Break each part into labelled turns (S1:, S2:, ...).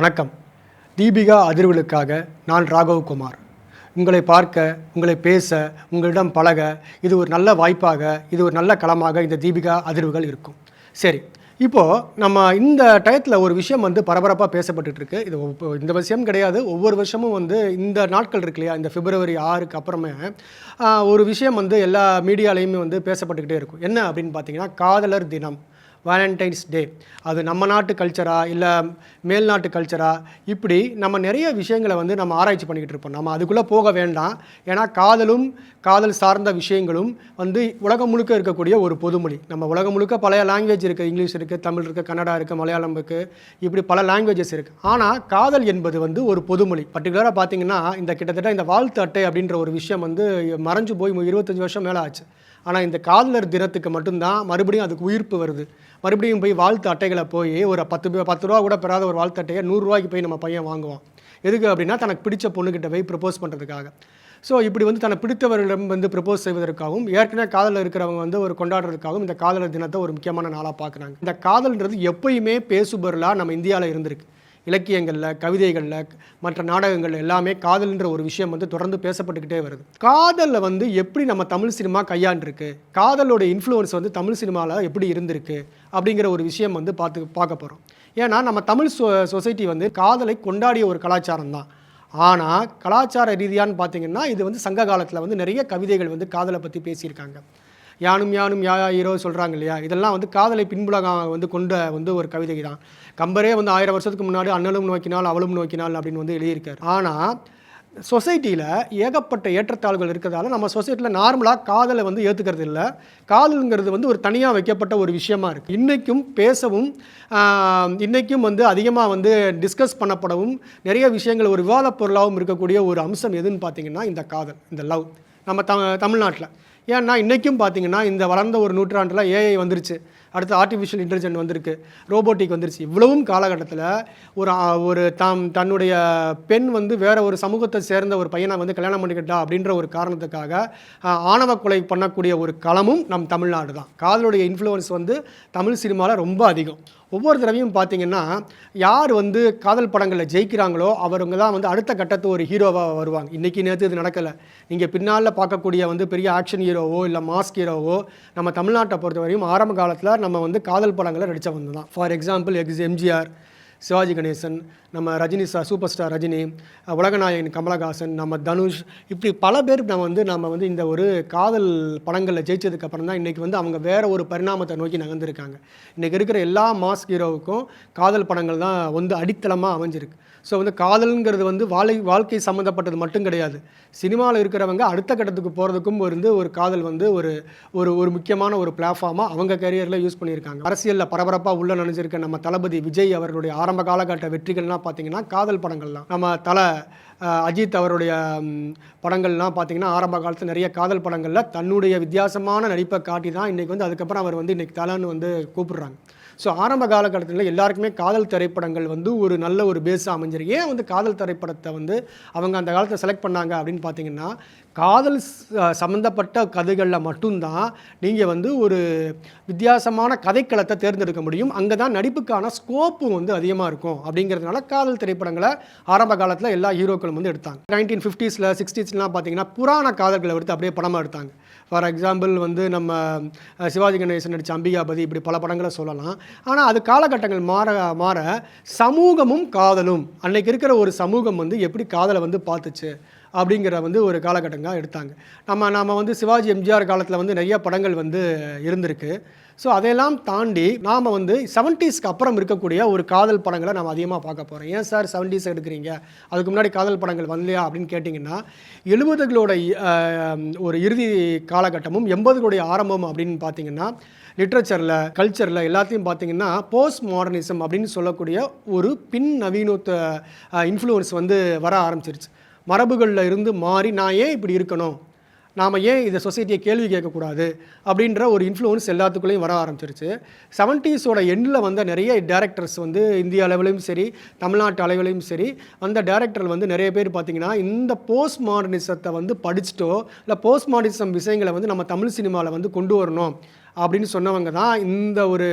S1: வணக்கம். தீபிகா அதிர்வுகளுக்காக நான் ராகவ் குமார். உங்களை பார்க்க உங்களை பேச உங்களிடம் பழக இது ஒரு நல்ல வாய்ப்பாக இது ஒரு நல்ல களமாக இந்த தீபிகா அதிர்வுகள் இருக்கும். சரி இப்போது நம்ம இந்த டயத்தில் ஒரு விஷயம் வந்து பரபரப்பாக பேசப்பட்டுட்டு இருக்கு இது இந்த விஷயம் கிடையாது. ஒவ்வொரு வருஷமும் வந்து இந்த நாட்கள் இருக்கு இல்லையா? இந்த பிப்ரவரி ஆறுக்கு அப்புறமே ஒரு விஷயம் வந்து எல்லா மீடியாலையுமே வந்து பேசப்பட்டுக்கிட்டே இருக்கும். என்ன அப்படின்னு பார்த்தீங்கன்னா காதலர் தினம். வேலண்டைன்ஸ் டே அது நம்ம நாட்டு கல்ச்சரா இல்லை மேல்நாட்டு கல்ச்சரா இப்படி நம்ம நிறைய விஷயங்களை வந்து நம்ம ஆராய்ச்சி பண்ணிக்கிட்டு இருப்போம். நம்ம அதுக்குள்ளே போக வேண்டாம். ஏன்னா காதலும் காதல் சார்ந்த விஷயங்களும் வந்து உலகம் முழுக்க இருக்கக்கூடிய ஒரு பொதுமொழி. நம்ம உலகம் முழுக்க பழைய லாங்குவேஜ் இருக்குது இங்கிலீஷ் இருக்குது தமிழ் இருக்குது கன்னடா இருக்குது மலையாளம் இருக்குது இப்படி பல லாங்குவேஜஸ் இருக்குது ஆனால் காதல் என்பது வந்து ஒரு பொதுமொழி. பர்டிகுலராக பார்த்தீங்கன்னா இந்த கிட்டத்தட்ட இந்த வாழ்த்து அட்டை அப்படின்ற ஒரு விஷயம் வந்து மறைஞ்சு போய் இருபத்தஞ்சி வருஷம் மேலே ஆச்சு. ஆனால் இந்த காதலர் தினத்துக்கு மட்டும்தான் மறுபடியும் அதுக்கு உயிர்ப்பு வருது. மறுபடியும் போய் வாழ்த்து அட்டைகளை போய் ஒரு பத்து பத்து ரூபா கூட பெறாத ஒரு வாழ்த்து அட்டையை நூறுரூவாய்க்கு போய் நம்ம பையன் வாங்குவான். எதுக்கு அப்படின்னா தனக்கு பிடிச்ச பொண்ணுக்கிட்ட போய் ப்ரப்போஸ் பண்ணுறதுக்காக ஸோ இப்படி வந்து தனக்கு பிடித்தவர்களிடம் வந்து ப்ரப்போஸ் செய்வதற்காகவும் ஏற்கனவே காதலில் இருக்கிறவங்க வந்து ஒரு கொண்டாடுறதுக்காகவும் இந்த காதலர் தினத்தை ஒரு முக்கியமான நாளாக பார்க்குறாங்க. இந்த காதல்ன்றது எப்பயுமே பேசுபொருளாக நம்ம இந்தியாவில் இருந்திருக்கு. இலக்கியங்களில் கவிதைகளில் மற்ற நாடகங்கள் எல்லாமே காதல்ன்ற ஒரு விஷயம் வந்து தொடர்ந்து பேசப்பட்டுக்கிட்டே வருது. காதலில் வந்து எப்படி நம்ம தமிழ் சினிமா கையாண்டிருக்கு? காதலோட இன்ஃப்ளூயன்ஸ் வந்து தமிழ் சினிமாவில் எப்படி இருந்திருக்கு? அப்படிங்கிற ஒரு விஷயம் வந்து பார்த்து பார்க்க போகிறோம் ஏன்னா நம்ம தமிழ் சொ சொசைட்டி வந்து காதலை கொண்டாடிய ஒரு கலாச்சாரம் தான். ஆனால் கலாச்சார ரீதியான்னு பார்த்தீங்கன்னா இது வந்து சங்க காலத்தில் வந்து நிறைய கவிதைகள் வந்து காதலை பற்றி பேசியிருக்காங்க. யானும் யானும் யா ஈரோ சொல்கிறாங்க இல்லையா? இதெல்லாம் வந்து காதலை பின்புலகம் வந்து கொண்ட வந்து ஒரு கவிதை தான் கம்பரே வந்து ஆயிரம் வருஷத்துக்கு முன்னாடி அண்ணலும் நோக்கினால் அவளும் நோக்கினால் அப்படின்னு வந்து எழுதியிருக்காரு. ஆனால் சொசைட்டியில் ஏகப்பட்ட ஏற்றத்தாழ்வுகள் இருக்கிறதால நம்ம சொசைட்டியில் நார்மலாக காதலை வந்து ஏற்றுக்கிறது இல்லை. காதலுங்கிறது வந்து ஒரு தனியாக வைக்கப்பட்ட ஒரு விஷயமா இருக்குது இன்றைக்கும் பேசவும் இன்றைக்கும் வந்து அதிகமாக வந்து டிஸ்கஸ் பண்ணப்படவும் நிறைய விஷயங்கள் ஒரு விவாதப் பொருளாகவும் இருக்கக்கூடிய ஒரு அம்சம் எதுன்னு பார்த்தீங்கன்னா இந்த காதல் இந்த லவ். நம்ம த தமிழ்நாட்டில். ஏன்னா இன்றைக்கும் பார்த்தீங்கன்னா இந்த வளர்ந்த ஒரு நூற்றாண்டில் ஏஐ வந்துருச்சு. அடுத்து ஆர்டிஃபிஷியல் இன்டெலிஜென்ட் வந்திருக்கு. ரோபோட்டிக் வந்துருச்சு. இவ்வளவும் காலகட்டத்தில் ஒரு ஒரு தாம் தன்னுடைய பெண் வந்து வேற ஒரு சமூகத்தை சேர்ந்த ஒரு பையனை வந்து கல்யாணம் பண்ணிக்கிட்டா அப்படின்ற ஒரு காரணத்துக்காக ஆணவ கொலை பண்ணக்கூடிய ஒரு களமும் நம் தமிழ்நாடு தான். காதலுடைய இன்ஃப்ளூயன்ஸ் வந்து தமிழ் சினிமாவில் ரொம்ப அதிகம். ஒவ்வொரு தடவையும் பார்த்தீங்கன்னா யார் வந்து காதல் படங்களில் ஜெயிக்கிறாங்களோ அவருங்க தான் வந்து அடுத்த கட்டத்து ஒரு ஹீரோவாக வருவாங்க. இன்றைக்கி நேற்று இது நடக்கலை. நீங்கள் பின்னால் பார்க்கக்கூடிய வந்து பெரிய ஆக்ஷன் ஹீரோவோ இல்லை மாஸ்க் ஹீரோவோ நம்ம தமிழ்நாட்டை பொறுத்தவரையும் ஆரம்ப காலத்தில் நம்ம வந்து காதல் படங்களை நடித்தவங்க தான். For example ex MGR Sivaji Ganesan நம்ம Rajini sir super star Rajini உலகநாயகன் கமலஹாசன் நம்ம தனுஷ் இப்படி பல பேர் நம்ம வந்து நம்ம வந்து இந்த ஒரு காதல் படங்களில் ஜெயிச்சதுக்கப்புறம் தான் இன்றைக்கி வந்து அவங்க வேறு ஒரு பரிணாமத்தை நோக்கி நகர்ந்துருக்காங்க. இன்றைக்கி இருக்கிற எல்லா மாஸ் ஹீரோவுக்கும் காதல் படங்கள் தான் வந்து அடித்தளமாக அமைஞ்சிருக்கு. ஸோ வந்து காதல்ங்கிறது வந்து வாழை வாழ்க்கை சம்மந்தப்பட்டது மட்டும் கிடையாது. சினிமாவில் இருக்கிறவங்க அடுத்த கட்டத்துக்கு போகிறதுக்கும் வந்து ஒரு காதல் வந்து ஒரு ஒரு ஒரு முக்கியமான ஒரு பிளாட்ஃபார்மாக அவங்க கரியரில் யூஸ் பண்ணியிருக்காங்க. அரசியலில் பரபரப்பாக உள்ள நினைச்சிருக்க நம்ம தளபதி விஜய் அவர்களுடைய ஆரம்ப காலகட்ட வெற்றிகள்லாம் பார்த்தீங்கன்னா காதல் படங்கள்லாம். நம்ம தலை அஜித் அவருடைய படங்கள்லாம் பார்த்தீங்கன்னா ஆரம்ப காலத்தில் நிறைய காதல் படங்களில் தன்னுடைய வித்தியாசமான நடிப்பை காட்டி தான் இன்றைக்கி வந்து அதுக்கப்புறம் அவர் வந்து இன்றைக்கி தலைன்னு வந்து கூப்பிடுறாங்க. ஸோ ஆரம்ப காலகட்டத்தில் எல்லாருக்குமே காதல் திரைப்படங்கள் வந்து ஒரு நல்ல ஒரு பேஸாக அமைஞ்சிருக்கு. ஏன் வந்து காதல் திரைப்படத்தை வந்து அவங்க அந்த காலத்தை செலக்ட் பண்ணாங்க அப்படின்னு பார்த்தீங்கன்னா காதல் சம்மந்தப்பட்ட கதைகளில் மட்டும்தான் நீங்கள் வந்து ஒரு வித்தியாசமான கதைக்களத்தை தேர்ந்தெடுக்க முடியும். அங்கே தான் நடிப்புக்கான ஸ்கோப்பும் வந்து அதிகமாக இருக்கும். அப்படிங்கிறதுனால காதல் திரைப்படங்களை ஆரம்ப காலத்தில் எல்லா ஹீரோக்களும் வந்து எடுத்தாங்க. நைன்டீன் ஃபிஃப்டிஸில் சிக்ஸ்டீஸ்லாம் பார்த்தீங்கன்னா புராண காதல்களை எடுத்து அப்படியே படமாக எடுத்தாங்க. ஃபார் எக்ஸாம்பிள் வந்து நம்ம சிவாஜி கணேசன் நடித்த அம்பிகாபதி இப்படி பல படங்களை சொல்லலாம். ஆனால் அது காலகட்டங்கள் மாற மாற சமூகமும் காதலும். அன்னைக்கு இருக்கிற ஒரு சமூகம் வந்து எப்படி காதலை வந்து பார்த்துச்சு? அப்படிங்கிற வந்து ஒரு காலகட்டங்காக எடுத்தாங்க. நம்ம நாம வந்து சிவாஜி எம்ஜிஆர் காலத்தில் வந்து நிறைய படங்கள் வந்து இருந்திருக்கு. ஸோ அதையெல்லாம் தாண்டி நாம் வந்து செவன்ட்டீஸ்க்கு அப்புறம் இருக்கக்கூடிய ஒரு காதல் படங்களை நம்ம அதிகமாக பார்க்க போகிறோம் ஏன் சார் செவன்ட்டீஸ் எடுக்கிறீங்க? அதுக்கு முன்னாடி காதல் படங்கள் வரலையா அப்படின்னு கேட்டிங்கன்னா எழுபதுகளோட ஒரு இறுதி காலகட்டமும் எண்பதுகளுடைய ஆரம்பம் அப்படின்னு பார்த்தீங்கன்னா லிட்ரேச்சரில் கல்ச்சரில் எல்லாத்தையும் பார்த்தீங்கன்னா போஸ்ட் மாடர்னிசம் அப்படின்னு சொல்லக்கூடிய ஒரு பின் நவீனத்த இன்ஃப்ளூயன்ஸ் வந்து வர ஆரம்பிச்சிருச்சு. மரபுகளில் இருந்து மாறி நான் ஏன் இப்படி இருக்கணும்? நாம் ஏன் இந்த சொசைட்டியை கேள்வி கேட்கக்கூடாது? அப்படின்ற ஒரு இன்ஃப்ளூயன்ஸ் எல்லாத்துக்குள்ளேயும் வர ஆரம்பிச்சிருச்சு. செவன்ட்டீஸோட எண்டில் வந்த நிறைய டேரக்டர்ஸ் வந்து இந்திய அளவிலையும் சரி தமிழ்நாட்டு அளவிலையும் சரி அந்த டேரக்டர் வந்து நிறைய பேர் பார்த்தீங்கன்னா இந்த போஸ்ட் மாடர்னிசத்தை வந்து படிச்சுட்டோ இல்லை போஸ்ட் மாடர்னிசம் விஷயங்களை வந்து நம்ம தமிழ் சினிமாவில் வந்து கொண்டு வரணும். அப்படின்னு சொன்னவங்க தான் இந்த ஒரு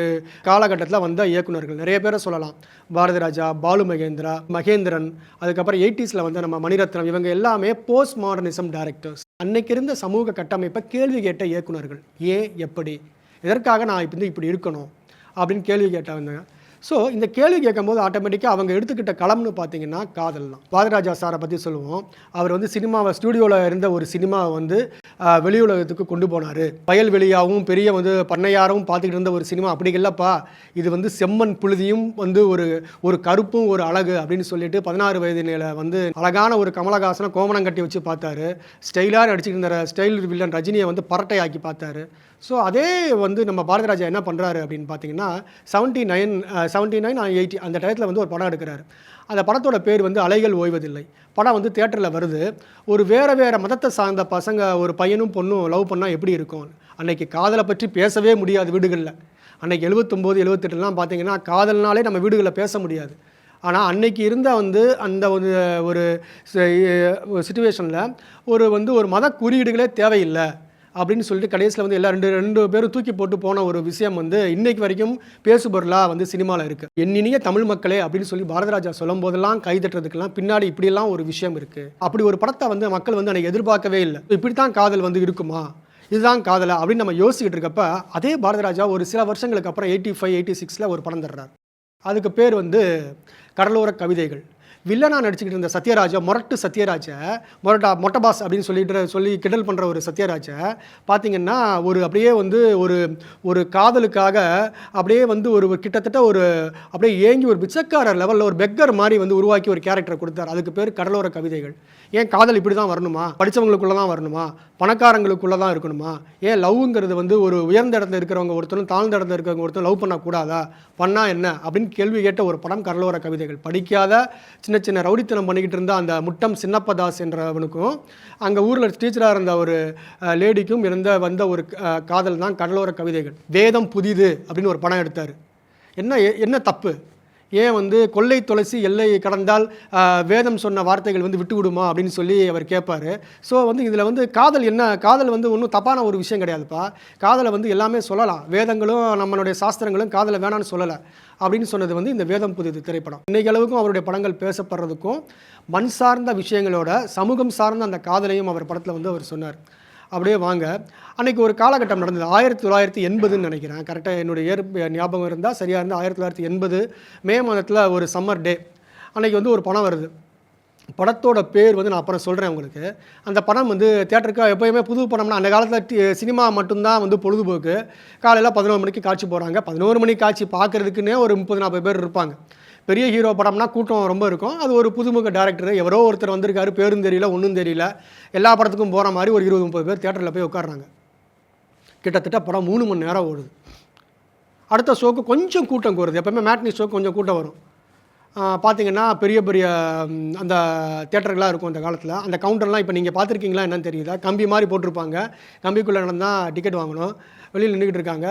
S1: காலகட்டத்தில் வந்த இயக்குனர்கள் நிறைய பேரை சொல்லலாம். பாரதி ராஜா பாலு மகேந்திரா மகேந்திரன் அதுக்கப்புறம் எயிட்டிஸில் வந்து நம்ம மணிரத்னம் இவங்க எல்லாமே போஸ்ட் மாடர்னிசம் டைரக்டர்ஸ் அன்னைக்கு இருந்த சமூக கட்டமைப்பை கேள்வி கேட்ட இயக்குனர்கள் ஏன் எப்படி? எதற்காக நான் இப்போ வந்து இப்படி இருக்கணும்? அப்படின்னு கேள்வி கேட்டவங்க. ஸோ இந்த கேள்வி கேட்கும்போது ஆட்டோமேட்டிக்காக அவங்க எடுத்துக்கிட்ட களம்னு பார்த்தீங்கன்னா காதல் தான் பாதராஜா சாரை பற்றி சொல்லுவோம். அவர் வந்து சினிமாவை ஸ்டூடியோவில் இருந்த ஒரு சினிமாவை வந்து வெளி உலகத்துக்கு கொண்டு போனார். வயல்வெளியாகவும் பெரிய வந்து பண்ணையாரும் பார்த்துக்கிட்டு இருந்த ஒரு சினிமா. அப்படி இல்லைப்பா. இது வந்து செம்மண் புழுதியும் வந்து ஒரு ஒரு கருப்பும் ஒரு அழகு அப்படின்னு சொல்லிட்டு பதினாறு வயதினில் வந்து அழகான ஒரு கமலஹாசனை கோமணம் கட்டி வச்சு பார்த்தாரு. ஸ்டைலாக நடிச்சுட்டு இருந்த ஸ்டைல் வில்லன் ரஜினியை வந்து பரட்டையாக்கி பார்த்தாரு. ஸோ அதே வந்து நம்ம பாரதிராஜா என்ன பண்ணுறாரு அப்படின்னு பார்த்தீங்கன்னா seventy nine seventy nine eighty அந்த டயத்தில் வந்து ஒரு படம் எடுக்கிறாரு. அந்த படத்தோட பேர் வந்து அலைகள் ஓய்வதில்லை. படம் வந்து தேட்டரில் வருது. ஒரு வேறு வேறு மதத்தை சார்ந்த பசங்க ஒரு பையனும் பொண்ணும் லவ் பண்ணால் எப்படி இருக்கும்? அன்னைக்கு காதலை பற்றி பேசவே முடியாது வீடுகளில். அன்னைக்கு எழுபத்தொம்போது எழுபத்தெட்டுலாம் பார்த்தீங்கன்னா காதல்னாலே நம்ம வீடுகளில் பேச முடியாது. ஆனால் அன்னைக்கு இருந்த வந்து அந்த ஒரு ஒரு சுச்சுவேஷனில் ஒரு வந்து ஒரு மத குறியீடுகளே தேவையில்லை. அப்படின்னு சொல்லிட்டு கடைசியில் வந்து எல்லா ரெண்டு ரெண்டு பேரும் தூக்கி போட்டு போன ஒரு விஷயம் வந்து இன்னைக்கு வரைக்கும் பேசுபொருளாக வந்து சினிமாவில் இருக்குது என்னினிய தமிழ் மக்களே அப்படின்னு சொல்லி பாரதராஜா சொல்லும் போதெல்லாம் கைதட்டுறதுக்கெல்லாம் பின்னாடி இப்படியெல்லாம் ஒரு விஷயம் இருக்குது அப்படி ஒரு படத்தை வந்து மக்கள் வந்து அன்னைக்கு எதிர்பார்க்கவே இல்லை. இப்படி தான் காதல் வந்து இருக்குமா? இதுதான் காதலை? அப்படின்னு நம்ம யோசிச்சுட்டு இருக்கப்ப அதே பாரதராஜா ஒரு சில வருஷங்களுக்கு அப்புறம் எயிட்டி ஃபைவ் எயிட்டி சிக்ஸில் ஒரு படம் தர்றார். அதுக்கு பேர் வந்து கடலோர கவிதைகள். வில்லனா நடிச்சுக்கிட்டு இருந்த சத்யராஜா மொரட்டு சத்யராஜை மொரட்டா மொட்டை பாஸ் அப்படின்னு சொல்லிட்டு சொல்லி கிண்டல் பண்ணுற ஒரு சத்யராஜை பார்த்தீங்கன்னா ஒரு அப்படியே வந்து ஒரு ஒரு காதலுக்காக அப்படியே வந்து ஒரு கிட்டத்தட்ட ஒரு அப்படியே ஏங்கி ஒரு பிச்சைக்காரர் லெவலில் ஒரு பெக்கர் மாதிரி வந்து உருவாக்கி ஒரு கேரக்டரை கொடுத்தார். அதுக்கு பேர் கடலோர கவிதைகள். ஏன் காதல் இப்படி தான் வரணுமா? படித்தவங்களுக்குள்ளே தான் வரணுமா? பணக்காரங்களுக்குள்ளே தான் இருக்கணுமா? ஏன் லவ்ங்கிறது வந்து ஒரு உயர்ந்த இடத்துல இருக்கிறவங்க ஒருத்தரும் தாழ்ந்த இடத்துல இருக்கிறவங்க ஒருத்தரும் லவ் பண்ணக்கூடாதா? பண்ணால் என்ன? அப்படின்னு கேள்வி கேட்ட ஒரு படம் கடலோர கவிதைகள். படிக்காத சின்ன சின்ன ரவுடித்தனம் பண்ணிக்கிட்டு இருந்த அந்த முட்டம் சின்னப்பதாஸ் என்றவனுக்கும் அங்கே ஊரில் டீச்சராக இருந்த ஒரு லேடிக்கும் இருந்த வந்த ஒரு காதல் தான் கடலோர கவிதைகள். வேதம் புதிது அப்படின்னு ஒரு படம் எடுத்தார். என்ன என்ன தப்பு? ஏன் வந்து கொள்ளை துளசி எல்லை கடந்தால் வேதம் சொன்ன வார்த்தைகள் வந்து விட்டு விடுமா அப்படின்னு சொல்லி அவர் கேட்பார். ஸோ வந்து இதில் வந்து காதல் என்ன காதல் வந்து ஒன்றும் தப்பான ஒரு விஷயம் கிடையாதுப்பா. காதலை வந்து எல்லாமே சொல்லலாம். வேதங்களும் நம்மளுடைய சாஸ்திரங்களும் காதலை வேணான்னு சொல்லலை அப்படின்னு சொன்னது வந்து இந்த வேதம் புதிது திரைப்படம். இன்னைக்கு அளவுக்கும் அவருடைய படங்கள் பேசப்படுறதுக்கும் மண் சார்ந்த விஷயங்களோட சமூகம் சார்ந்த அந்த காதலையும் அவர் படத்தில் வந்து அவர் சொன்னார். அப்படியே வாங்க. அன்னைக்கு ஒரு காலகட்டம் நடந்தது. ஆயிரத்தி தொள்ளாயிரத்தி எண்பதுன்னு நினைக்கிறேன். கரெக்டாக என்னுடைய ஏற் ஞாபகம் இருந்தால் சரியாக இருந்தால் ஆயிரத்தி தொள்ளாயிரத்தி எண்பது மே மாதத்தில் ஒரு சம்மர் டே அன்னைக்கு வந்து ஒரு படம் வருது. படத்தோட பேர் வந்து நான் அப்புறம் சொல்கிறேன் உங்களுக்கு. அந்த படம் வந்து தேட்டருக்கு எப்போயுமே புது படம்னா அந்த காலத்தில் சினிமா மட்டும்தான் வந்து பொழுதுபோக்கு. காலையில் பதினோரு மணிக்கு காட்சி போகிறாங்க பதினோரு மணிக்கு காட்சி பார்க்குறதுக்குன்னே ஒரு முப்பது நாற்பது பேர் இருப்பாங்க. பெரிய ஹீரோ படம்னா கூட்டம் ரொம்ப இருக்கும். அது ஒரு புதுமுக டேரக்டர் எவரோ ஒருத்தர் வந்திருக்காரு பேரும் தெரியல ஒன்றும் தெரியல. எல்லா படத்துக்கும் போகிற மாதிரி ஒரு இருபது முப்பது பேர் தேட்டரில் போய் உட்காடுறாங்க கிட்டத்தட்ட படம் மூணு மணி நேரம் ஓடுது. அடுத்த ஷோக்கு கொஞ்சம் கூட்டம் கூறுது. எப்பவுமே மேட்னி ஷோக்கு கொஞ்சம் கூட்டம் வரும். பார்த்தீங்கன்னா பெரிய பெரிய அந்த தேட்டர்களாக இருக்கும் அந்த காலத்தில். அந்த கவுண்டர்லாம் இப்போ நீங்கள் பார்த்துருக்கீங்களா என்னன்னு தெரியுதா? கம்பி மாதிரி போட்டிருப்பாங்க. கம்பிக்குள்ளே நடந்தால் டிக்கெட் வாங்கணும். வெளியில் நின்றுக்கிட்டு இருக்காங்க.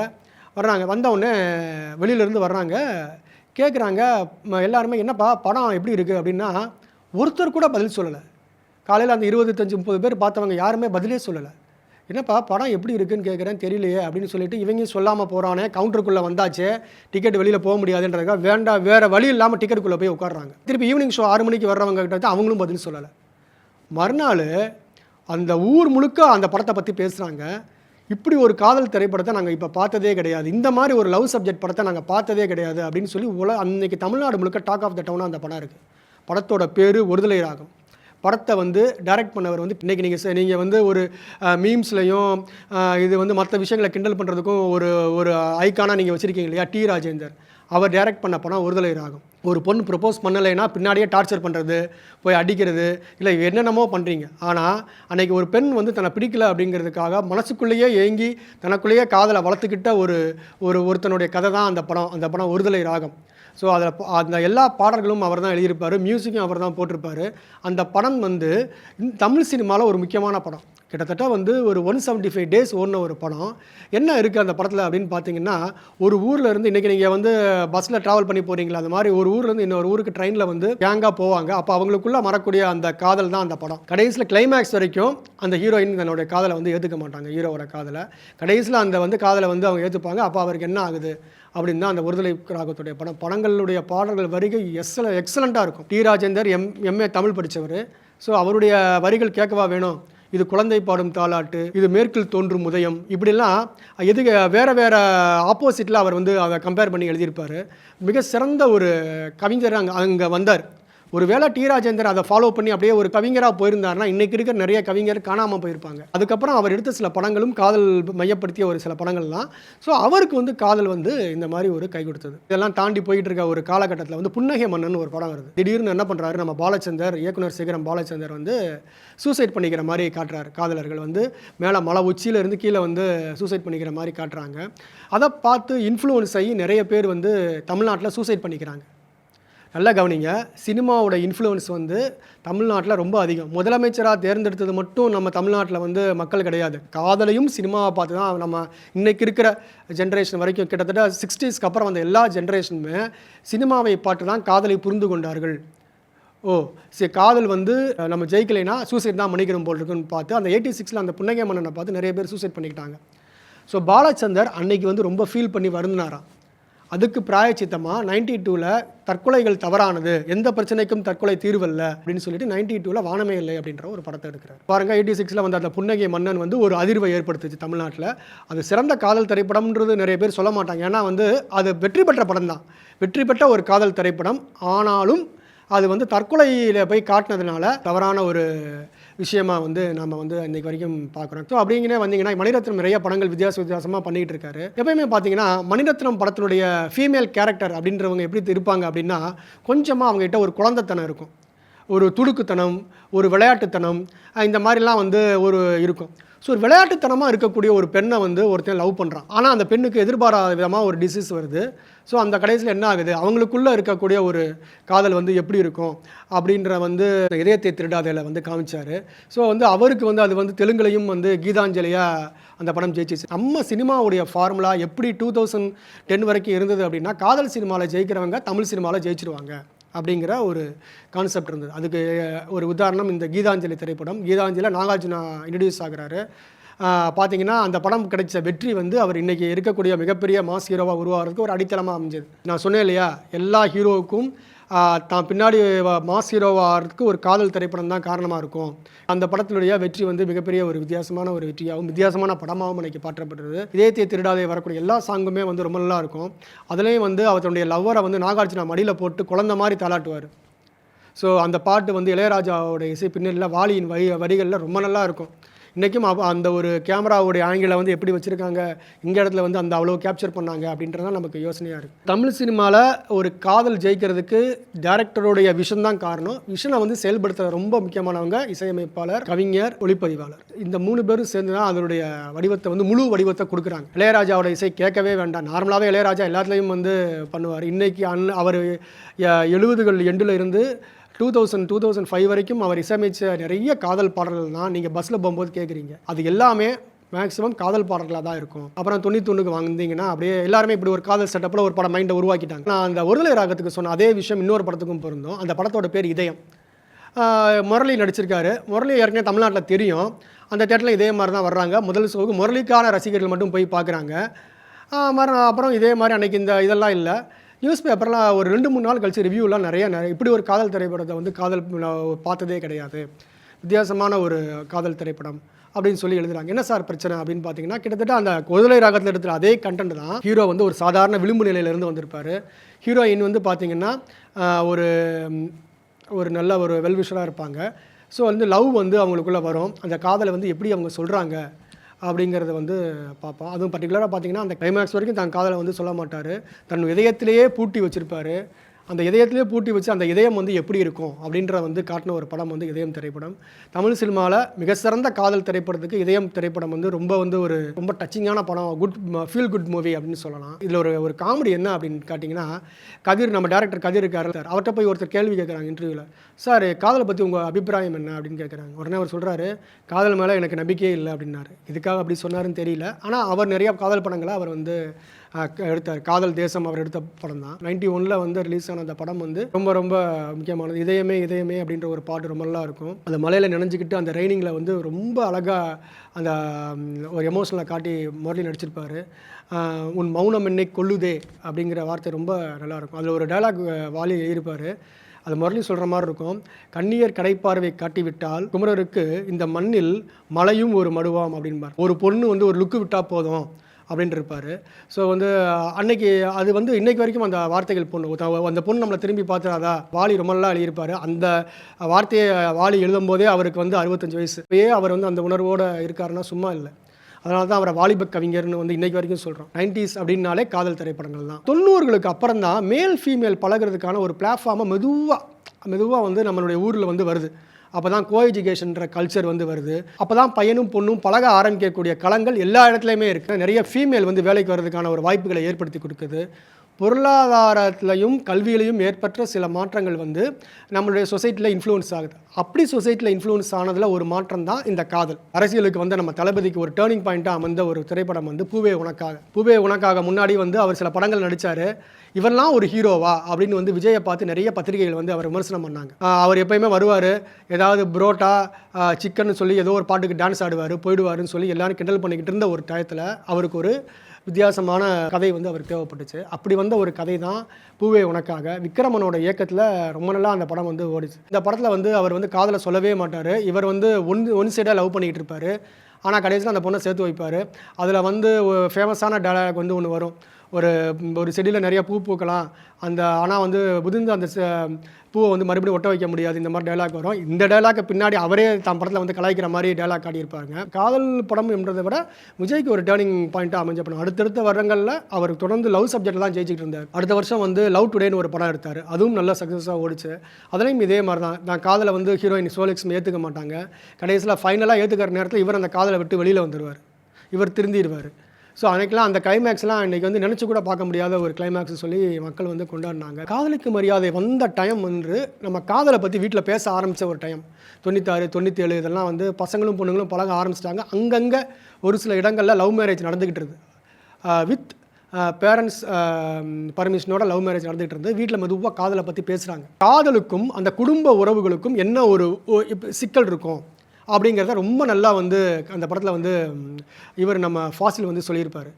S1: வர்றாங்க. வந்தவுடனே வெளியிலேருந்து வர்றாங்க. கேட்குறாங்க எல்லாருமே என்னப்பா படம் எப்படி இருக்குது அப்படின்னா ஒருத்தர் கூட பதில் சொல்லலை. காலையில் அந்த இருபத்தஞ்சு முப்பது பேர் பார்த்தவங்க யாருமே பதிலே சொல்லலை. என்னப்பா படம் எப்படி இருக்குன்னு கேட்குறேன் தெரியலையே அப்படின்னு சொல்லிட்டு இவங்க சொல்லாமல் போகிறானே கவுண்டருக்குள்ளே வந்தாச்சே டிக்கெட் வெளியில் போக முடியாதுன்றதுக்காக வேண்டாம் வேறு வழி இல்லாமல் டிக்கெட்டுக்குள்ளே போய் உட்காடுறாங்க திருப்பி ஈவினிங் ஷோ ஆறு மணிக்கு வர்றவங்க கிட்ட தான் அவங்களும் பதில் சொல்லலை. மறுநாள் அந்த ஊர் முழுக்க அந்த படத்தை பற்றி பேசுகிறாங்க இப்படி ஒரு காதல் திரைப்படத்தை நாங்கள் இப்போ பார்த்ததே கிடையாது. இந்த மாதிரி ஒரு லவ் சப்ஜெக்ட் படத்தை நாங்கள் பார்த்ததே கிடையாது அப்படின்னு சொல்லி உல அன்னைக்கு தமிழ்நாடு முழுக்க டாக் ஆஃப் த டவுனாக அந்த படம் இருக்குது படத்தோட பேர் ஒருதலை ராகம். படத்தை வந்து டைரக்ட் பண்ணவர் வந்து இன்றைக்கி நீங்கள் நீங்கள் வந்து ஒரு மீம்ஸ்லையும் இது வந்து மற்ற விஷயங்களை கிண்டல் பண்ணுறதுக்கும் ஒரு ஒரு ஐக்கானாக நீங்கள் வச்சுருக்கீங்க இல்லையா? டி. ராஜேந்தர். அவர் டைரக்ட் பண்ண படம் ஒருதலை ராகம் ஒரு பொண்ணு ப்ரப்போஸ் பண்ணலைன்னா பின்னாடியே டார்ச்சர் பண்ணுறது போய் அடிக்கிறது இல்லை என்னென்னமோ பண்ணுறீங்க ஆனால் அன்றைக்கி ஒரு பெண் வந்து தன்னை பிடிக்கல அப்படிங்கிறதுக்காக மனசுக்குள்ளேயே ஏங்கி தனக்குள்ளேயே காதலை வளர்த்துக்கிட்ட ஒரு ஒரு ஒருத்தனுடைய கதை தான் அந்த படம். அந்த படம் ஒருதலை ராகம் ஸோ அதில் அந்த எல்லா பாடல்களும் அவர் தான் எழுதியிருப்பார் மியூசிக்கும் அவர் தான் போட்டிருப்பாரு. அந்த படம் வந்து தமிழ் சினிமாவில் ஒரு முக்கியமான படம். கிட்டத்தட்ட வந்து ஒரு ஒன் செவன்ட்டி ஃபைவ் டேஸ் ஓடின ஒரு படம். என்ன இருக்குது அந்த படத்தில் அப்படின்னு பார்த்தீங்கன்னா ஒரு ஊரில் இருந்து இன்றைக்கி நீங்கள் வந்து பஸ்ஸில் ட்ராவல் பண்ணி போகிறீங்களா அந்த மாதிரி ஒரு ஊர்லேருந்து இன்னொரு ஊருக்கு ட்ரெயினில் வந்து கேங்காக போவாங்க. அப்போ அவங்களுக்குள்ள மறக்கூடிய அந்த காதல் தான் அந்த படம். கடைசியில் கிளைமேக்ஸ் வரைக்கும் அந்த ஹீரோயின் தன்னுடைய காதலை வந்து ஏற்றுக்க மாட்டாங்க ஹீரோவோட காதலை. கடைசியில் அந்த வந்து காதலை வந்து அவங்க ஏற்றுப்பாங்க அப்போ அவருக்கு என்ன ஆகுது? அப்படின்னு தான் அந்த ஒருதலை ராகத்துடைய படம் படங்களுடைய பாடல்கள் வரிகள் எக்ஸல எக்ஸலண்ட்டாக இருக்கும். T. Rajendar M MA Tamil படித்தவர் ஸோ அவருடைய வரிகள் கேட்கவா வேணும். இது குழந்தை பாடும் தாலாட்டு இது மேற்கில் தோன்றும் உதயம் இப்படிலாம் எது வேறு வேறு ஆப்போசிட்டில் அவர் வந்து அதை கம்பேர் பண்ணி எழுதியிருப்பார். மிக சிறந்த ஒரு கவிஞர் அங்கே அங்கே வந்தார். ஒருவேளை டி ராஜேந்தர் அதை ஃபாலோ பண்ணி அப்படியே ஒரு கவிஞராக போயிருந்தாருன்னா இன்றைக்கி இருக்கிற நிறைய கவிஞர் காணாமல் போயிருப்பாங்க. அதுக்கப்புறம் அவர் எடுத்த சில படங்களும் காதல் மையப்படுத்திய ஒரு சில படங்கள்லாம். ஸோ அவருக்கு வந்து காதல் வந்து இந்த மாதிரி ஒரு கை கொடுத்தது. இதெல்லாம் தாண்டி போயிட்டு இருக்க ஒரு காலகட்டத்தில் வந்து புன்னகை மன்னன் ஒரு படம் வருது. திடீர்னு என்ன பண்ணுறாரு நம்ம பாலச்சந்தர் இயக்குனர் சிகரம் பாலச்சந்தர் வந்து சூசைட் பண்ணிக்கிற மாதிரி காட்டுறாரு. காதலர்கள் வந்து மேலே மலை உச்சியிலேருந்து கீழே வந்து சூசைட் பண்ணிக்கிற மாதிரி காட்டுறாங்க. அதை பார்த்து இன்ஃப்ளூயன்ஸ் ஆகி நிறைய பேர் வந்து தமிழ்நாட்டில் சூசைட் பண்ணிக்கிறாங்க. நல்லா கவனிங்க. சினிமாவோட இன்ஃப்ளூயன்ஸ் வந்து தமிழ்நாட்டில் ரொம்ப அதிகம். முதலமைச்சராக தேர்ந்தெடுத்தது மட்டும் நம்ம தமிழ்நாட்டில் வந்து மக்கள் கிடையாது. காதலையும் சினிமாவை பார்த்து தான் நம்ம இன்றைக்கி இருக்கிற ஜென்ரேஷன் வரைக்கும் கிட்டத்தட்ட சிக்ஸ்டீஸ்க்கு அப்புறம் வந்த எல்லா ஜென்ரேஷனுமே சினிமாவை பார்த்து தான் காதலை புரிந்து கொண்டார்கள். ஓ சரி காதல் வந்து நம்ம ஜெயிக்கலைன்னா சூசைட் தான் பண்ணிக்கிறோம் போல் இருக்குன்னு பார்த்து அந்த எயிட்டி சிக்ஸில் அந்த புன்னகை மன்னனை பார்த்து நிறைய பேர் சூசைட் பண்ணிக்கிட்டாங்க. ஸோ பாலச்சந்தர் அன்னைக்கு வந்து ரொம்ப ஃபீல் பண்ணி வருந்தினாராம். அதுக்கு பிராயச்சித்தமாக நைன்டி டூவில் தற்கொலைகள் தவறானது எந்த பிரச்சனைக்கும் தற்கொலை தீர்வல்ல அப்படின்னு சொல்லிட்டு நைன்டி டூவில் வானமே இல்லை அப்படின்ற ஒரு படத்தை எடுக்கிறார். பாருங்க எயிட்டி சிக்ஸில் வந்த அந்த புன்னகை மன்னன் வந்து ஒரு அதிர்வை ஏற்படுத்துச்சு தமிழ்நாட்டில். அது சிறந்த காதல் திரைப்படம்ன்றது நிறைய பேர் சொல்ல மாட்டாங்க. ஏன்னா வந்து அது வெற்றி பெற்ற படம் தான். வெற்றி பெற்ற ஒரு காதல் திரைப்படம். ஆனாலும் அது வந்து தற்கொலையில் போய் காட்டினதுனால தவறான ஒரு விஷயமாக வந்து நம்ம வந்து இன்றைக்கு வரைக்கும் பார்க்குறோம். ஸோ அப்படிங்கிற வந்தீங்கன்னா மணிரத்னம் நிறைய படங்கள் வித்தியாச வித்தியாசமாக பண்ணிகிட்டு இருக்காரு. எப்பயுமே பார்த்தீங்கன்னா மணிரத்னம் படத்தினுடைய ஃபீமேல் கேரக்டர் அப்படின்றவங்க எப்படி இருப்பாங்க அப்படின்னா கொஞ்சமாக அவங்ககிட்ட ஒரு குழந்தைத்தனம் இருக்கும். ஒரு துடுக்குத்தனம் ஒரு விளையாட்டுத்தனம் இந்த மாதிரிலாம் வந்து ஒரு இருக்கும். ஸோ ஒரு விளையாட்டுத்தனமாக இருக்கக்கூடிய ஒரு பெண்ணை வந்து ஒருத்தன் லவ் பண்ணுறான் ஆனால் அந்த பெண்ணுக்கு எதிர்பாராத விதமாக ஒரு டிசீஸ் வருது. ஸோ அந்த கடைசியில் என்ன ஆகுது? அவங்களுக்குள்ளே இருக்கக்கூடிய ஒரு காதல் வந்து எப்படி இருக்கும்? அப்படின்ற வந்து இதயத்தை திருடாதையில் வந்து காமிச்சார். ஸோ வந்து அவருக்கு வந்து அது வந்து தெலுங்குலையும் வந்து கீதாஞ்சலியாக அந்த படம் ஜெயிச்சிச்சு. நம்ம சினிமாவுடைய ஃபார்முலா எப்படி டூ தௌசண்ட் டென் வரைக்கும் இருந்தது அப்படின்னா காதல் சினிமாவில் ஜெயிக்கிறவங்க தமிழ் சினிமாவில் ஜெயிச்சிருவாங்க அப்படிங்கிற ஒரு கான்செப்ட் இருந்தது. அதுக்கு ஒரு உதாரணம் இந்த கீதாஞ்சலி திரைப்படம். கீதாஞ்சலியில் நாகார்ஜுனா இன்ட்ரடியூஸ் ஆகிறாரு. பார்த்தீங்கன்னா அந்த படம் கிடைச்ச வெற்றி வந்து அவர் இன்றைக்கி இருக்கக்கூடிய மிகப்பெரிய மாஸ் ஹீரோவாக உருவாகிறதுக்கு ஒரு அடித்தளமாக அமைஞ்சது. நான் சொன்னேன் இல்லையா? எல்லா ஹீரோவுக்கும் தான் பின்னாடி மாஸ் மாஸ் ஹீரோவாகிறதுக்கு ஒரு காதல் திரைப்படம் தான் காரணமாக இருக்கும். அந்த படத்தினுடைய வெற்றி வந்து மிகப்பெரிய ஒரு வித்தியாசமான ஒரு வெற்றியாகவும் வித்தியாசமான படமாகவும் இன்னைக்கு பாற்றப்பட்டது. இதயத்தை திருடாதே வரக்கூடிய எல்லா சாங்குமே வந்து ரொம்ப நல்லா இருக்கும். அதுலேயும் வந்து அவருடைய லவ்வரை வந்து நாகார்ஜுனா மடியில் போட்டு குழந்த மாதிரி தாளாட்டுவார். ஸோ அந்த பாட்டு வந்து இளையராஜாவோட இசை பின்னணியில் வாலியின் வரி வரிகளில் ரொம்ப நல்லா இருக்கும். இன்றைக்கும் அந்த ஒரு கேமராவுடைய ஆங்கிளை வந்து எப்படி வச்சுருக்காங்க? இந்த இடத்துல வந்து அந்த அவ்வளோ கேப்சர் பண்ணாங்க அப்படின்றது தான் நமக்கு யோசனையாக இருக்குது தமிழ் சினிமாவில் ஒரு காதல் ஜெயிக்கிறதுக்கு டேரக்டருடைய விஷன் தான் காரணம். விஷனை வந்து செயல்படுத்துகிற ரொம்ப முக்கியமானவங்க இசையமைப்பாளர் கவிஞர் ஒளிப்பதிவாளர். இந்த மூணு பேரும் சேர்ந்து தான் அதனுடைய வடிவத்தை வந்து முழு வடிவத்தை கொடுக்குறாங்க. இளையராஜாவோட இசை கேட்கவே வேண்டாம். நார்மலாகவே இளையராஜா எல்லாத்துலேயும் வந்து பண்ணுவார். இன்றைக்கி அன் அவர் எழுபதுகள் எண்டில் இருந்து two thousand two thousand five வரைக்கும் அவர் இசையமைச்ச நிறைய காதல் பாடல்கள் தான் நீங்கள் பஸ்ஸில் போகும்போது கேட்குறீங்க அது எல்லாமே மேக்ஸிமம் காதல் பாடல்களாக தான் இருக்கும். அப்புறம் தொண்ணூத்தொன்னுக்கு வாங்கினீங்கன்னா அப்படியே எல்லாருமே இப்படி ஒரு காதல் செட்டப்பில் ஒரு படம் மைண்டை உருவாக்கிட்டாங்க. நான் அந்த ஒருநிலை ராகத்துக்கு சொன்ன அதே விஷயம் இன்னொரு படத்துக்கும் பொருந்தும். அந்த படத்தோட பேர் இதயம். முரளி நடிச்சிருக்காரு. முரளி ஏற்கனவே தமிழ்நாட்டில் தெரியும். அந்த தேட்டரில் இதே மாதிரி தான் வர்றாங்க. முதல் ஷோவுக்கு முரளிக்கான ரசிகர்கள் மட்டும் போய் பார்க்குறாங்க மறு அப்புறம் இதே மாதிரி அன்றைக்கி இந்த இதெல்லாம் இல்லை. நியூஸ் பேப்பர்லாம் ஒரு ரெண்டு மூணு நாள் கழிச்சு ரிவ்யூலாம் நிறைய நிறைய இப்படி ஒரு காதல் திரைப்படத்தை வந்து காதல் பார்த்ததே கிடையாது. வித்தியாசமான ஒரு காதல் திரைப்படம் அப்படின்னு சொல்லி எழுதுறாங்க. என்ன சார் பிரச்சனை அப்படின்னு பார்த்தீங்கன்னா கிட்டத்தட்ட அந்த கொதிலை ராகத்தில் எடுத்துகிற அதே கண்டென்ட் தான் ஹீரோ வந்து ஒரு சாதாரண விளிம்பு நிலையிலேருந்து வந்திருப்பார். ஹீரோயின் வந்து பார்த்தீங்கன்னா ஒரு ஒரு நல்ல ஒரு வெல்விஷராக இருப்பாங்க. ஸோ வந்து லவ் வந்து அவங்களுக்குள்ளே வரும். அந்த காதலை வந்து எப்படி அவங்க சொல்கிறாங்க அப்படிங்கிறத வந்து பார்ப்போம். அதுவும் பர்டிகுலராக பார்த்தீங்கன்னா அந்த கிளைமேக்ஸ் வரைக்கும் தன் காதலை வந்து சொல்ல மாட்டார். தன் இதயத்திலேயே பூட்டி வச்சுருப்பாரு. அந்த இதயத்திலே பூட்டி வச்சு அந்த இதயம் வந்து எப்படி இருக்கும் அப்படின்ற வந்து காட்டின ஒரு படம் வந்து இதயம் திரைப்படம். தமிழ் சினிமாவில் மிக சிறந்த காதல் திரைப்படத்துக்கு இதயம் திரைப்படம் வந்து ரொம்ப வந்து ஒரு ரொம்ப டச்சிங்கான படம். குட் ஃபீல் குட் மூவி அப்படின்னு சொல்லலாம். இதில் ஒரு ஒரு காமெடி என்ன அப்படின்னு கேட்டிங்கன்னா கதிர் நம்ம டேரக்டர் கதிர் இருக்காரு. சார் அவர்கிட்ட போய் ஒருத்தர் கேள்வி கேட்குறாங்க இன்டர்வியூவில் சார் காதலை பற்றி உங்கள் அபிப்பிராயம் என்ன? அப்படின்னு கேட்குறாங்க உடனே அவர் சொல்கிறாரு காதல் மேலே எனக்கு நம்பிக்கையே இல்லை அப்படின்னாரு. இதுக்காக அப்படி சொன்னாருன்னு தெரியல. ஆனால் அவர் நிறையா காதல் படங்களை அவர் வந்து எடுத்தார் காதல் தேசம் அவர் எடுத்த படம் தான். நைன்டி ஒனில் வந்து ரிலீஸ் ஆன அந்த படம் வந்து ரொம்ப ரொம்ப முக்கியமானது. இதயமே இதயமே அப்படின்ற ஒரு பாட்டு ரொம்ப நல்லா இருக்கும். அந்த மலையில் நினைஞ்சிக்கிட்டு அந்த ரெய்னிங்கில் வந்து ரொம்ப அழகாக அந்த ஒரு எமோஷனலை காட்டி முரளி நடிச்சிருப்பார். உன் மௌனம் என்னை கொல்லுதே அப்படிங்கிற வார்த்தை ரொம்ப நல்லா இருக்கும். அதில் ஒரு டைலாக் வாலி எழுதியிருப்பார். அது முரளி சொல்கிற மாதிரி இருக்கும். கண்ணியர் கடைப்பார்வை காட்டிவிட்டால் குமரருக்கு இந்த மண்ணில் மலையும் ஒரு மடுவாம் அப்படின்பார். ஒரு பொண்ணு வந்து ஒரு லுக்கு விட்டால் போதும். அப்படின்ட்டு இருப்பார் ஸோ வந்து அன்னைக்கு அது வந்து இன்னைக்கு வரைக்கும் அந்த வார்த்தைகள் பொண்ணு அந்த பொண்ணு நம்மளை திரும்பி பார்த்துறாதா? வாலி ரொம்ப நல்லா எழுதியிருப்பார். அந்த வார்த்தையை வாலி எழுதும் போதே அவருக்கு வந்து அறுபத்தஞ்சு வயசு. இப்போயே அவர் வந்து அந்த உணர்வோடு இருக்காருன்னா சும்மா இல்லை. அதனால தான் அவரை வாலிப கவிஞர்னு வந்து இன்னைக்கு வரைக்கும் சொல்கிறோம் நைன்டிஸ் அப்படின்னாலே காதல் திரைப்படங்கள் தான். தொண்ணூறுகளுக்கு அப்புறம் தான் மேல் ஃபீமேல் பழகுறதுக்கான ஒரு பிளாட்ஃபார்மை மெதுவாக மெதுவாக வந்து நம்மளுடைய ஊரில் வந்து வருது. அப்போ தான் கோ எஜுகேஷன்ற கல்ச்சர் வந்து வருது. அப்போ தான் பையனும் பொண்ணும் பழக ஆரம்பிக்கக்கூடிய களங்கள் எல்லா இடத்துலையுமே இருக்குது நிறைய ஃபீமேல் வந்து வேலைக்கு வர்றதுக்கான ஒரு வாய்ப்புகளை ஏற்படுத்தி கொடுக்குது. பொருளாதாரத்திலையும் கல்வியிலையும் ஏற்பட்ட சில மாற்றங்கள் வந்து நம்மளுடைய சொசைட்டியில் இன்ஃப்ளூயன்ஸ் ஆகுது. அப்படி சொசைட்டியில் இன்ஃப்ளூயன்ஸ் ஆனதில் ஒரு மாற்றம் தான் இந்த காதல். அரசியலுக்கு வந்து நம்ம தளபதிக்கு ஒரு டேர்னிங் பாயிண்ட்டாக அமைந்த ஒரு திரைப்படம் வந்து பூவே உனக்காக. பூவே உனக்காக முன்னாடி வந்து அவர் சில படங்கள் நடித்தார் இவரெல்லாம் ஒரு ஹீரோவா அப்படின்னு வந்து விஜயை பார்த்து நிறைய பத்திரிகைகள் வந்து அவர் விமர்சனம் பண்ணாங்க. அவர் எப்பயுமே வருவார். ஏதாவது புரோட்டா சிக்கன் சொல்லி ஏதோ ஒரு பாட்டுக்கு டான்ஸ் ஆடுவார் போயிடுவாருன்னு சொல்லி எல்லோரும் கிண்டல் பண்ணிக்கிட்டு இருந்த ஒரு டயத்தில் அவருக்கு ஒரு வித்தியாசமான கதை வந்து அவருக்கு தேவைப்பட்டுச்சு. அப்படி வந்த ஒரு கதை தான் பூவே உனக்காக. விக்ரமனோட இயக்கத்தில் ரொம்ப நல்லா அந்த படம் வந்து ஓடிச்சு. இந்த படத்தில் வந்து அவர் வந்து காதலை சொல்லவே மாட்டார். இவர் வந்து ஒன் ஒன் சைடாக லவ் பண்ணிக்கிட்டு இருப்பார். ஆனால் கடைசியில் அந்த பொண்ணை சேர்த்து வைப்பார். அதில் வந்து ஃபேமஸான டயலாக் வந்து ஒன்று வரும். ஒரு ஒரு செடியில் நிறைய பூ பூக்கலாம். அந்த ஆனால் வந்து புதிந்து அந்த பூவை வந்து மறுபடியும் ஒட்ட வைக்க முடியாது. இந்த மாதிரி டைலாக் வரும். இந்த டைலாக்கு பின்னாடி அவரே தன் படத்தில் வந்து கலாய்க்கிற மாதிரி டைலாக் காட்டியிருப்பாங்க. காதல் படம் என்றதை விட விஜய்க்கு ஒரு டேர்னிங் பாயிண்ட்டாக அமைஞ்ச படம். அடுத்தடுத்த வருடங்களில் அவர் தொடர்ந்து லவ் சப்ஜெக்ட் தான் ஜெயிச்சிட்டு இருந்தார். அடுத்த வருஷம் வந்து லவ் டுடேன்னு ஒரு படம் எடுத்தார். அதுவும் நல்லா சக்ஸஸாக ஓடிச்சு. அதுலேயும் இதே மாதிரி தான். நான் காதலை வந்து ஹீரோயின் சோலெக்ஸ் ஏற்றுக்க மாட்டாங்க. கடைசியில் ஃபைனலாக ஏற்றுக்கிற நேரத்தில் இவர் அந்த காதலை விட்டு வெளியில் வந்துடுவார் இவர் திருந்திடுவார். ஸோ அன்னைக்கெல்லாம் அந்த கிளைமேக்ஸ்லாம் இன்னைக்கு வந்து நினச்சி கூட பார்க்க முடியாத ஒரு கிளைமேக்ஸ் சொல்லி மக்கள் வந்து கொண்டாடினாங்க. காதலுக்கு மரியாதை வந்த டைம் வந்து நம்ம காதலை பற்றி வீட்டில் பேச ஆரம்பித்த ஒரு டைம் தொண்ணூத்தாறு தொண்ணூற்றேழு இதெல்லாம் வந்து பசங்களும் பொண்ணுங்களும் பழக ஆரம்பிச்சிட்டாங்க. அங்கங்கே ஒரு சில இடங்களில் லவ் மேரேஜ் நடந்துக்கிட்டு இருக்குது வித் பேரண்ட்ஸ் பர்மிஷனோட லவ் மேரேஜ் நடந்துகிட்டு இருந்து வீட்டில் மெதுவாக காதலை பற்றி பேசுகிறாங்க காதலுக்கும் அந்த குடும்ப உறவுகளுக்கும் என்ன ஒரு சிக்கல் இருக்கும்? அப்படிங்கிறத ரொம்ப நல்லா வந்து அந்த படத்தில் வந்து இவர் நம்ம ஃபாசில் வந்து சொல்லியிருப்பார்.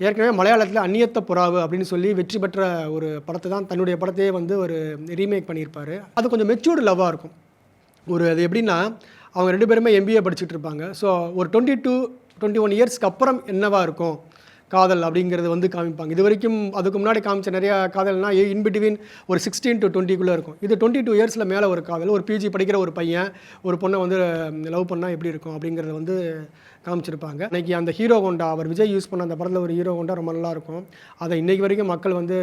S1: ஏற்கனவே மலையாளத்தில் அந்நியத்த புறாவு அப்படின்னு சொல்லி வெற்றி பெற்ற ஒரு படத்தை தான் தன்னுடைய படத்தையே வந்து ஒரு ரீமேக் பண்ணியிருப்பார். அது கொஞ்சம் மெச்சூர்டு லவ்வாக இருக்கும். ஒரு அது எப்படின்னா அவங்க ரெண்டு பேருமே எம்பிஏ படிச்சுட்டு இருப்பாங்க. ஸோ ஒரு டுவெண்ட்டி டூ டுவெண்ட்டி ஒன் இயர்ஸ்க்கு அப்புறம் என்னவாக இருக்கும்? காதல் அப்படிங்கிறது வந்து காமிப்பாங்க. இது வரைக்கும் அதுக்கு முன்னாடி காமிச்ச நிறைய காதல்னா இன்பிட்வீன் ஒரு சிக்ஸ்டீன் டு டுவெண்ட்டிக்குள்ளே இருக்கும். இது டுவெண்ட்டி டூ இயர்ஸில் மேலே ஒரு காதல் ஒரு பிஜி படிக்கிற ஒரு பையன் ஒரு பொண்ணை வந்து லவ் பண்ணால் எப்படி இருக்கும் அப்படிங்கிறத வந்து காமிச்சிருப்பாங்க. இன்றைக்கி அந்த ஹீரோ ஹோண்டா அவர் விஜய் யூஸ் பண்ண அந்த படத்தில் ஒரு ஹீரோ ஹோண்டா ரொம்ப நல்லாயிருக்கும் அதை இன்றைக்கி வரைக்கும் மக்கள் வந்து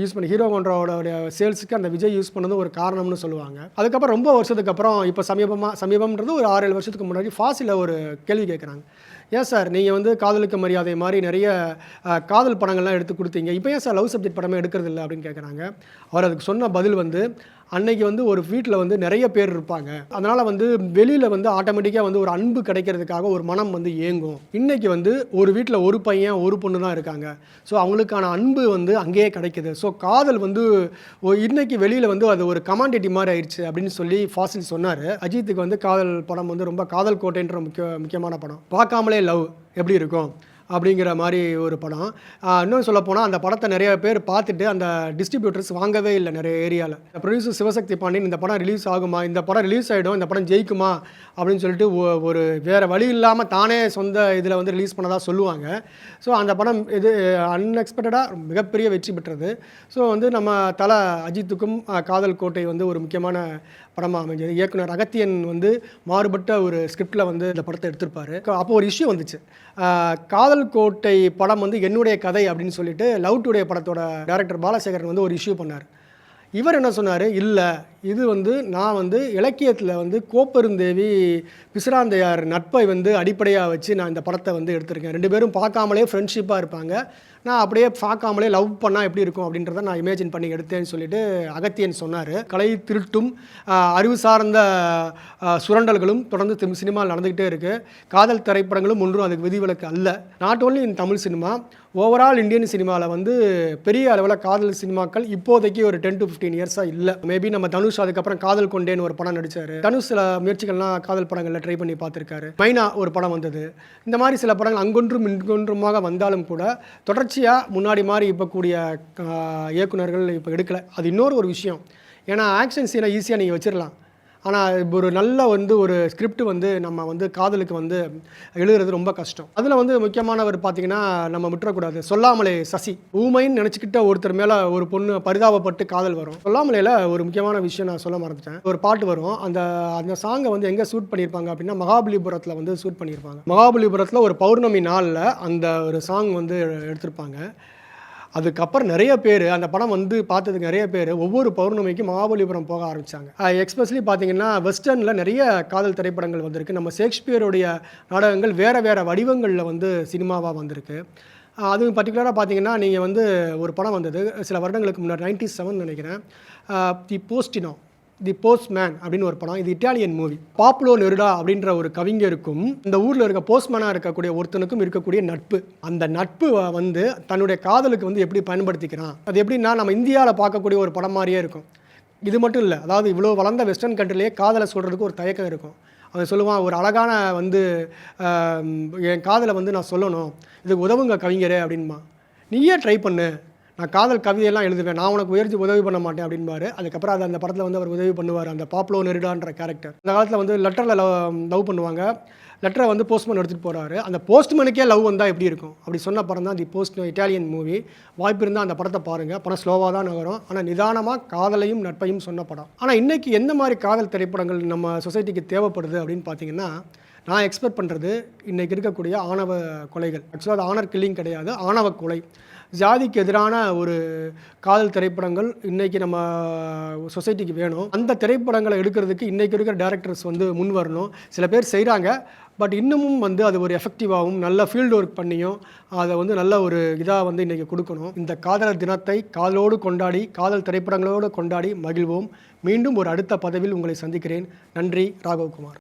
S1: யூஸ் பண்ணி ஹீரோ ஹோண்டாவோட சேல்ஸுக்கு அந்த விஜய் யூஸ் பண்ணது ஒரு காரணம்னு சொல்லுவாங்க. அதுக்கப்புறம் ரொம்ப வருஷத்துக்கு அப்புறம் இப்போ சமீபமாக சமீபம்ன்றது ஒரு ஆறு ஏழு வருஷத்துக்கு முன்னாடி ஃபாசில் ஒரு கேள்வி கேட்குறாங்க ஏன் சார் நீங்கள் வந்து காதலுக்கு மரியாதை மாதிரி நிறைய காதல் படங்கள்லாம் எடுத்து கொடுத்தீங்க? இப்போ ஏன் சார் லவ் சப்ஜெக்ட் படமே எடுக்கிறது இல்லை அப்படின்னு கேட்குறாங்க அவர் அதுக்கு சொன்ன பதில் வந்து அன்னைக்கு வந்து ஒரு வீட்டில் வந்து நிறைய பேர் இருப்பாங்க. அதனால் வந்து வெளியில் வந்து ஆட்டோமேட்டிக்காக வந்து ஒரு அன்பு கிடைக்கிறதுக்காக ஒரு மனம் வந்து ஏங்கும் இன்னைக்கு வந்து ஒரு வீட்டில் ஒரு பையன் ஒரு பொண்ணு தான் இருக்காங்க. ஸோ அவங்களுக்கான அன்பு வந்து அங்கேயே கிடைக்குது. ஸோ காதல் வந்து இன்னைக்கு வெளியில் வந்து அது ஒரு கமாண்டிட்டி மாதிரி ஆயிடுச்சு அப்படின்னு சொல்லி ஃபாசில் சொன்னார். அஜித்துக்கு வந்து காதல் படம் வந்து ரொம்ப காதல் கோட்டைன்ற முக்கிய முக்கியமான படம். பார்க்காமலே லவ். எப்படி இருக்கும்? அப்படிங்கிற மாதிரி ஒரு படம். இன்னும் சொல்ல போனால் அந்த படத்தை நிறைய பேர் பார்த்துட்டு அந்த டிஸ்ட்ரிபியூட்டர்ஸ் வாங்கவே இல்லை நிறைய ஏரியாவில் ப்ரொடியூசர் சிவசக்தி பாண்டியன் இந்த படம் ரிலீஸ் ஆகுமா? இந்த படம் ரிலீஸ் ஆகிடும் இந்த படம் ஜெயிக்குமா? அப்படின்னு சொல்லிட்டு ஒரு வேறு வழி இல்லாமல் தானே சொந்த இதில் வந்து ரிலீஸ் பண்ணதாக சொல்லுவாங்க. ஸோ அந்த படம் இது அன்எக்ஸ்பெக்டடாக மிகப்பெரிய வெற்றி பெற்றது. ஸோ வந்து நம்ம தல அஜித்துக்கும் காதல் கோட்டை வந்து ஒரு முக்கியமான படமாக அமைஞ்சது. இயக்குனர் அகத்தியன் வந்து மாறுபட்ட ஒரு ஸ்கிரிப்டில் வந்து இந்த படத்தை எடுத்திருப்பாரு. அப்போ ஒரு இஷ்யூ வந்துச்சு. காதல் கோட்டை படம் வந்து என்னுடைய கதை அப்படின்னு சொல்லிட்டு லவ் டுடே படத்தோட டேரக்டர் பாலசேகரன் வந்து ஒரு இஷ்யூ பண்ணார். இவர் என்ன சொன்னார்? இல்லை இது வந்து நான் வந்து இலக்கியத்தில் வந்து கோப்பெருந்தேவி பிசுராந்தையார் நட்பை வந்து அடிப்படையாக வச்சு நான் இந்த படத்தை வந்து எடுத்திருக்கேன். ரெண்டு பேரும் பார்க்காமலே ஃப்ரெண்ட்ஷிப்பாக இருப்பாங்க. நான் அப்படியே பார்க்காமலே லவ் பண்ணால் எப்படி இருக்கும்? அப்படின்றத நான் இமேஜின் பண்ணி எடுத்தேன்னு சொல்லிட்டு அகத்தியன் சொன்னார். கலை திருட்டும் அறிவு சார்ந்த சுரண்டல்களும் தொடர்ந்து சினிமாவில் நடந்துக்கிட்டே இருக்குது காதல் திரைப்படங்களும் ஒன்றும் அதுக்கு விதிவிலக்கு அல்ல. Not only in Tamil cinema overall Indian சினிமாவில் வந்து பெரிய அளவில் காதல் சினிமாக்கள் இப்போதைக்கு ஒரு டென் டு ஃபிஃப்டீன் இயர்ஸாக இல்லை. மேபி நம்ம தனுஷ் அதுக்கப்புறம் காதல் கொண்டேன்னு ஒரு படம் நடித்தார் தனுஷ் சில முயற்சிகள்லாம் காதல் படங்களில் ட்ரை பண்ணி பார்த்துருக்காரு. மைனா ஒரு படம் வந்தது. இந்த மாதிரி சில படங்கள் அங்கொன்றும் இங்கொன்றுமாக வந்தாலும் கூட தொடர்ச்சியாக முன்னாடி மாதிரி இப்போ கூடிய இயக்குநர்கள் இயக்குனர்கள் இப்போ எடுக்கலை. அது இன்னொரு ஒரு விஷயம். ஏன்னா ஆக்ஷன் சீனை ஈஸியாக நீங்கள் வச்சிடலாம் ஆனால் ஒரு நல்ல வந்து ஒரு ஸ்கிரிப்ட் வந்து நம்ம வந்து காதலுக்கு வந்து எழுதுறது ரொம்ப கஷ்டம். அதில் வந்து முக்கியமானவர் பார்த்தீங்கன்னா நம்ம விட்டுறக்கூடாது. சொல்லாமலே சசி. ஊமைன்னு நினச்சிக்கிட்ட ஒருத்தர் மேலே ஒரு பொண்ணு பரிதாபப்பட்டு காதல் வரும். சொல்லாமலையில் ஒரு முக்கியமான விஷயம் நான் சொல்ல மறந்துட்டேன். ஒரு பாட்டு வரும். அந்த அந்த சாங்கை வந்து எங்கே ஷூட் பண்ணியிருப்பாங்க அப்படின்னா மகாபலிபுரத்தில் வந்து ஷூட் பண்ணியிருப்பாங்க மகாபலிபுரத்தில் ஒரு பௌர்ணமி நாளில் அந்த ஒரு சாங் வந்து எடுத்திருப்பாங்க. அதுக்கப்புறம் நிறைய பேர் அந்த படம் வந்து பார்த்ததுக்கு நிறைய பேர் ஒவ்வொரு பௌர்ணமிக்கும் மகாபலிபுரம் போக ஆரம்பித்தாங்க எக்ஸ்பெஷலி பார்த்தீங்கன்னா வெஸ்டர்னில் நிறைய காதல் திரைப்படங்கள் வந்திருக்கு. நம்ம ஷேக்ஸ்பியருடைய நாடகங்கள் வேறு வேறு வடிவங்களில் வந்து சினிமாவாக வந்திருக்கு. அதுவும் பர்டிகுலராக பார்த்தீங்கன்னா நீங்கள் வந்து ஒரு படம் வந்தது. சில வருடங்களுக்கு முன்னாடி நைன்டி செவன் நினைக்கிறேன் தி போஸ்டினோ தி போஸ்ட்மேன் அப்படின்னு ஒரு படம். இது இட்டாலியன் மூவி பாப்புலோ நெருடா அப்படின்ற ஒரு கவிஞருக்கும் இந்த ஊரில் இருக்க போஸ்ட்மேனாக இருக்கக்கூடிய ஒருத்தனுக்கும் இருக்கக்கூடிய நட்பு. அந்த நட்பு வந்து தன்னுடைய காதலுக்கு வந்து எப்படி பயன்படுத்திக்கிறான்? அது எப்படின்னா நம்ம இந்தியாவில் பார்க்கக்கூடிய ஒரு படம் மாதிரியே இருக்கும். இது மட்டும் இல்லை அதாவது இவ்வளோ வளர்ந்த வெஸ்டர்ன் கண்ட்ரிலேயே காதலை சொல்கிறதுக்கு ஒரு தயக்கம் இருக்கும். அவன் சொல்லுவான் ஒரு அழகான வந்து என் காதலை வந்து நான் சொல்லணும். இதுக்கு உதவுங்க கவிஞரே அப்படின்மா நீயே ட்ரை பண்ணு. நான் காதல் கவிதையெல்லாம் எழுதுவேன். நான் உனக்கு உயர்த்தி உதவி பண்ண மாட்டேன் அப்படின்பாரு. அதுக்கப்புறம் அது அந்த படத்தில் வந்து அவர் உதவி பண்ணுவார். அந்த பாப்புலோ நெருடான்ற கேரக்டர் அந்த காலத்தில் வந்து லெட்டரில் லவ் லவ் பண்ணுவாங்க. லெட்டரை வந்து போஸ்ட்மேன் எடுத்துகிட்டு போகிறாரு அந்த போஸ்ட்மேனுக்கே லவ் வந்தால் எப்படி இருக்கும்? அப்படி சொன்ன படம் தான் தி போஸ்ட் இட்டாலியன் மூவி வாய்ப்பு இருந்தால் அந்த படத்தை பாருங்கள் படம் ஸ்லோவாக தான் நகரும். ஆனால் நிதானமாக காதலையும் நட்பையும் சொன்ன படம். ஆனால் இன்றைக்கி எந்த மாதிரி காதல் திரைப்படங்கள் நம்ம சொசைட்டிக்கு தேவைப்படுது அப்படின்னு பார்த்தீங்கன்னா நான் எக்ஸ்பெக்ட் பண்ணுறது இன்றைக்கி இருக்கக்கூடிய ஆணவ கொலைகள். ஆக்சுவலாக அது ஆனர் கில்லிங் கிடையாது. ஆணவ கொலை. ஜாதிக்கு எதிரான ஒரு காதல் திரைப்படங்கள் இன்றைக்கி நம்ம சொசைட்டிக்கு வேணும். அந்த திரைப்படங்களை எடுக்கிறதுக்கு இன்றைக்கி இருக்கிற டேரக்டர்ஸ் வந்து முன் வரணும். சில பேர் செய்கிறாங்க பட் இன்னமும் வந்து அது ஒரு எஃபெக்டிவாகவும் நல்ல ஃபீல்டு ஒர்க் பண்ணியும் அதை வந்து நல்ல ஒரு இதாக வந்து இன்றைக்கி கொடுக்கணும். இந்த காதலர் தினத்தை காதலோடு கொண்டாடி காதல் திரைப்படங்களோடு கொண்டாடி மகிழ்வோம். மீண்டும் ஒரு அடுத்த பதவியில் உங்களை சந்திக்கிறேன். நன்றி ராகவ்குமார்